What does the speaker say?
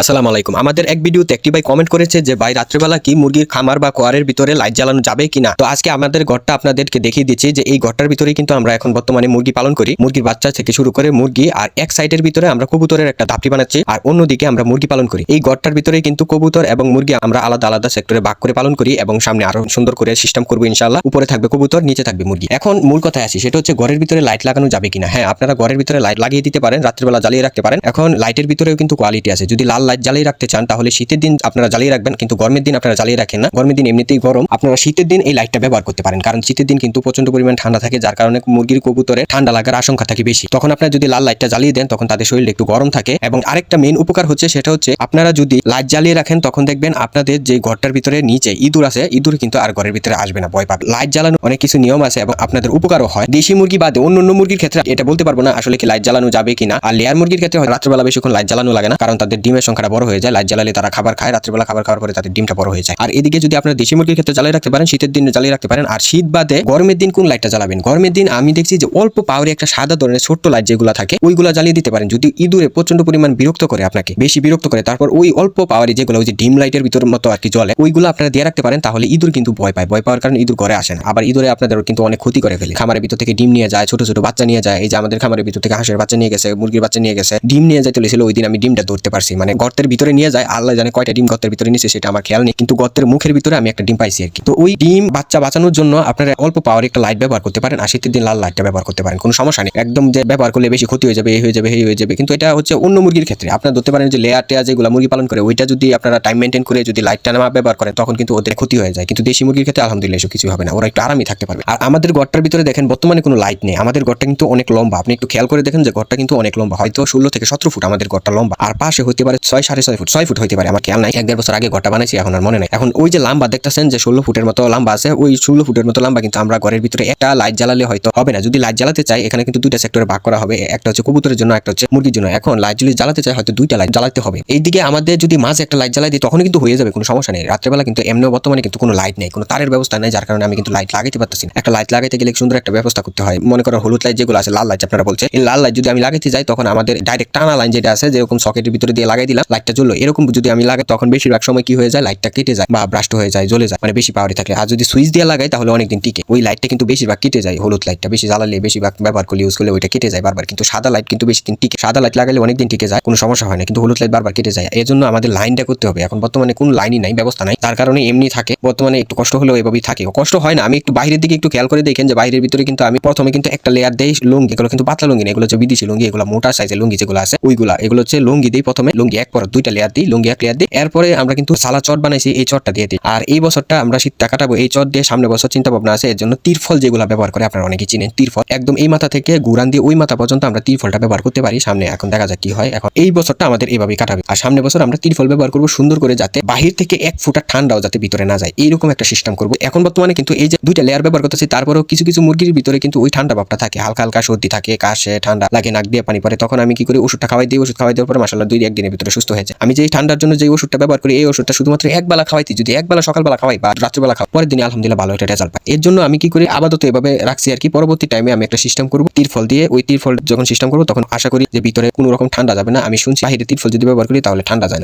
আসসালামু আলাইকুম। আমাদের এক ভিডিওতে একটি ভাই কমেন্ট করেছে যে, ভাই, রাত্রেবেলা কি মুরগির খামার বা কোয়ারের ভিতরে লাইট জ্বালানো যাবে কিনা? তো আজকে আমাদের ঘরটা আপনাদেরকে দেখিয়ে দিচ্ছি যে, এই ঘরটার ভিতরে কিন্তু আমরা এখন বর্তমানে মুরগি পালন করি। মুরগির বাচ্চা থেকে শুরু করে মুরগি আর এক সাইডের ভিতরে আমরা কবুতরের একটা দাপটি বানাচ্ছি আর অন্যদিকে আমরা মুরগি পালন করি। এই ঘরটার ভিতরে কিন্তু কবুতর এবং মুরগি আমরা আলাদা আলাদা সেক্টরে ভাগ করে পালন করি এবং সামনে আরও সুন্দর করে সিস্টেম করব ইনশাল্লাহ উপরে থাকবে কবুতর, নিচে থাকবে মুরগি। এখন মূল কথায় আসি, সেটা হচ্ছে ঘরের ভিতরে লাইট লাগানো যাবে কিনা? হ্যাঁ আপনারা ঘরের ভিতরে লাইট লাগিয়ে দিতে পারেন, রাত্রিবেলা জ্বালিয়ে রাখতে পারেন। এখন লাইটের ভিতরেও কিন্তু কোয়ালিটি আছে। যদি লাল লাইট জ্বালিয়ে রাখতে চান, তাহলে শীতের দিন আপনারা জ্বালিয়ে রাখবেন, কিন্তু গরমের দিন আপনারা জ্বালিয়ে রাখেন না। গরমের দিন এমনিতেই গরম। আপনারা শীতের দিন এই লাইটটা ব্যবহার করতে পারেন, কারণ শীতের দিন কিন্তু প্রচণ্ড পরিমাণ ঠান্ডা থাকে, যার কারণে মুরগির কবুতরে ঠান্ডা লাগার আশঙ্কা থাকে বেশি। তখন আপনারা যদি লাল লাইটটা জ্বালিয়ে দেন, তখন তাদের শরীরে একটু গরম থাকে। এবং আরেকটা মেন উপকার হচ্ছে, সেটা হচ্ছে আপনারা যদি লাইট জ্বালিয়ে রাখেন, তখন দেখবেন আপনাদের যে ঘরটার ভিতরে নিচে ইঁদুর আছে, ইঁদুর কিন্তু আর ঘরের ভিতরে আসবে না, ভয় পাবে। লাইট জ্বালানো অনেক কিছু নিয়ম আছে এবং আপনাদের উপকারও হয়। দেশি মুরগি বাদে অন্য অন্য মুরগির ক্ষেত্রে, এটা বলতে পারব না আসলে কি লাইট জ্বালানো যাবে কিনা। আর লেয়ার মুরগির ক্ষেত্রে রাত্রেবেলা বেশিক্ষণ লাইট জ্বালানো লাগে না, কারণ তাদের ডিমের সংখ্যাটা বড় হয়ে যায়, লাইট জ্বালালে তারা খাবার খায়, রাত্রেবেলা খাবার খাওয়ার পরে তাদের ডিমটা বড় হয়ে যায়। আর এদিকে যদি আপনারা দেশি মুরগির ক্ষেত্রে জ্বালিয়ে রাখতে পারেন, শীতের দিনে জ্বালিয়ে রাখতে পারেন, আর শীত বাদে গরমের দিন কোন লাইটটা জ্বালাবেন? গরমের দিন আমি দেখছি যে অল্প পাওয়ারে একটা সাদা ধরনের ছোট্ট লাইট যেগুলো থাকে, ওইগুলো জ্বালিয়ে দিতে পারেন। যদি ইঁদুরে প্রচণ্ড পরিমাণ বিরক্ত করে আপনাকে, বেশি বিরক্ত করে, তারপর ওই অল্প পাওয়ারে যেগুলো ওই যে ডিম লাইটের ভিতর মতো আর কি জ্বলে, ওইগুলো আপনারা দিয়ে রাখতে পারেন, তাহলে ইঁদুর কিন্তু ভয় পায়। ভয় পাওয়ার কারণে ইঁদুর ঘরে আসে না। আবার ইঁদুরে আপনাদের কিন্তু অনেক ক্ষতি করে ফেলে। খামারের ভিতর থেকে ডিম নিয়ে যায়, ছোট ছোট বাচ্চা নিয়ে যায়, এই যে আমাদের খামারের ভিতর থেকে হাঁসের বাচ্চা নিয়ে গেছে, মুরগির বাচ্চা নিয়ে গেছে, ডিম নিয়ে যাইতে চলেছিল ওই দিন আমি ডিমটা ধরতে পারছি। মানে গর্তের ভিতরে নিয়ে যায়, আল্লাহ জানে কয়টা ডিম গর্তের ভিতরে নিয়েছে সেটা আমার খেয়াল নেই। কিন্তু গর্তের মুখের ভিতরে আমি একটা ডিম পাইছি আর কি। তো ওই ডিম বাচ্চা বাঁচানোর জন্য আপনারা অল্প পাওয়ার একটা লাইট ব্যবহার করতে পারেন আর শীতের দিন লাল লাইটটা ব্যবহার করতে পারেন, কোনো সমস্যা নেই। একদম যে ব্যবহার করলে বেশি ক্ষতি হয়ে যাবে, এই হয়ে যাবে এই হয়ে যাবে, কিন্তু এটা হচ্ছে অন্য মুরগির ক্ষেত্রে। আপনারা ধরতে পারেন যে লেয়ার টেয়ার যেগুলো মুরগি পালন করে, ওইটা যদি আপনারা টাইম মেনটেন করে যদি লাইটটা না ব্যবহার করেন, তখন কিন্তু ওদের ক্ষতি হয়ে যায়। কিন্তু দেশি মুরগির ক্ষেত্রে আলহামদুলিল্লাহ এসব কিছু হবে না। ওরা একটু আরামই থাকতে পারবে। আর আমাদের ঘরটার ভিতরে দেখেন, বর্তমানে কোনো লাইট নেই। আমাদের ঘরটা কিন্তু অনেক লম্বা। আপনি একটু খেয়াল করে দেখেন যে ঘরটা কিন্তু অনেক লম্বা। হয়তো ষোলো থেকে সতেরো ফুট আমাদের ঘরটা লম্বা। আর পাশে হতে পারে ছয় সাড়ে ছয় ফুট ছয় ফুট হইতে পারে, আমার খেয়াল নাই। এক দেড় বছর আগে ঘরটা বানাইছি, এখন আর মনে নাই। এখন ওই যে লাম্বা দেখতেছেন যে ষোলো ফুটের মতো লম্বা আছে, ওই ষোলো ফুটের মতো লম্বা কিন্তু আমরা ঘরের ভিতরে একটা লাইট জ্বালালে হয়তো হবে না। যদি লাইট জ্বালাতে চাই, এখানে কিন্তু দুইটা সেক্টরে ভাগ করা হবে, একটা হচ্ছে কবুতরের জন্য, একটা হচ্ছে মুরগির জন্য। এখন লাইট যদি জ্বালাতে চাই, হয়তো দুইটা লাইট জ্বালাতে হবে। এইদিকে আমাদের যদি মাঝে একটা লাইট জ্বালাই দিই তখন কিন্তু হয়ে যাবে, কোনো সমস্যা নেই। রাত্রেবেলা কিন্তু এমনিও বর্তমানে কিন্তু কোনো লাইট নেই, কোনো তারের ব্যবস্থা নেই, যার কারণে আমি কিন্তু লাইট লাগাইতে পারতেছি না। একটা লাইট লাগাইতে গেলে সুন্দর একটা ব্যবস্থা করতে হয়। মনে করো হলুদ লাইট যেগুলো আছে, লাল লাইট আপনারা বলছে এই লাল লাইট যদি আমি লাগাইতে যাই, তখন আমাদের ডাইরেক্ট টানা লাইন যেটা আছে, যেরকম সকেটের ভিতরে দিয়ে লাগাই দিলাম লাইটটা জ্বললো। এরকম যদি আমি লাগাই, তখন বেশিরভাগ সময় কি হয়ে যায়? লাইটটা কেটে যায় বা ব্রাস্ট হয়ে যায়, জ্বলে যায়। মানে বেশি পাওয়ারে থাকে। আর যদি সুইচ দিয়ে লাগাই, তাহলে অনেকদিন টিকে। ওই লাইটটা কিন্তু বেশিরভাগ কেটে যায়। হলুদ লাইটটা বেশি জ্বালালে বেশিরভাগ ব্যবহার করলে ইউজ করলে ওইটা কেটে যায় বারবার। কিন্তু সাদা লাইট কিন্তু বেশি দিন টিকে। সাদা লাইট লাগালে অনেকদিন টিকে যায়, কোনো সমস্যা হয় না। কিন্তু হলুদ লাইট বারবার কেটে যায়। এর জন্য আমাদের লাইনটা করতে হবে। এখন বর্তমানে কোনো লাইনই নাই, ব্যবস্থা নাই। তার কারণে এমনি থাকে। বর্তমানে একটু কষ্ট হলেও এভাবেই থাকে। কষ্ট হয় না। আমি একটু বাইরের দিকে একটু খেয়াল করে দেখেন যে বাইরের ভিতরে কিন্তু আমি প্রথমে কিন্তু একটা লেয়ার দেই লুঙ্গি। এগুলো কিন্তু পাতলা লুঙ্গি না। এগুলো হচ্ছে বিদেশি লুঙ্গি। এগুলো মোটা সাইজের লুঙ্গি যেগুলো আছে, ওইগুলা। এগুলো হচ্ছে লুঙ্গি দিই প্রথমে। লুঙ্গি এক পর দুইটা লেয়ার দিই, লুঙ্গি এক লেয়ার দিই। এরপরে আমরা কিন্তু সালা চট বানাইছি এই চটটা দিয়ে দিই। আর এই বছরটা আমরা শীতটা কাটাবো, এই চট দিয়ে সামনে বছর চিন্তা ভাবনা আছে, এর জন্য তিরফল যেগুলো ব্যবহার করে আপনারা অনেকে চিনেন, তিরফল। একদম এই মাথা থেকে গুরান দিয়ে ওই মাথা পর্যন্ত আমরা তিরফলটা ব্যবহার করতে পারি, সামনে এখন দেখা যাক কি হয়। এখন এই বছরটা আমাদের এইভাবেই কাটাবে। আর সামনে বছর আমরা তিরফল ব্যবহার করব সুন্দর করে যাতে বাহির থেকে এক ফুটা ঠান্ডাও যাতে ভিতরে না যায়। এইরকম একটা সিস্টেম করব। এখন বর্তমানে কিন্তু এই যে দুইটা লেয়ার ব্যবহার করতেছি, তারপরেও কিছু কিছু মুরগির ভিতরে কিন্তু ওই ঠান্ডা ভাবটা থাকে। হালকা হালকা সর্দি থাকে, কাশে, ঠান্ডা লাগে, নাক দিয়ে পানি পরে তখন আমি কি করি, ওষুধটা খাওয়াই দিই, ওষুধ খাওয়াই দেওয়ার পরে মাসাল্লাহ দুই একদিনের ভিতরে সুস্থ হয়ে যায় আমি যে ঠান্ডার জন্য যে ওষুধটা ব্যবহার করি, এই ওষুধটা শুধুমাত্র একবেলা খাওয়াইতে যদি একবেলা সকালবেলা খাওয়াই বা রাত্রিবেলা খাওয়া পরের দিন আলহামদুলিল্লাহ ভালো একটা রেজাল্ট পাই। এর জন্য আমি কি করি, আপাতত এভাবে রাখছি আর কি। পরবর্তী টাইমে আমি একটা সিস্টেম করব তিরফল দিয়ে। ওই তিরফল যখন সিস্টেম করব, তখন আশা করি যে ভিতরে কোনো রকম ঠান্ডা যাবে না। আমি শুনছি, বাহিরে তিরফল যদি ব্যবহার করি, তাহলে ঠান্ডা যায় না।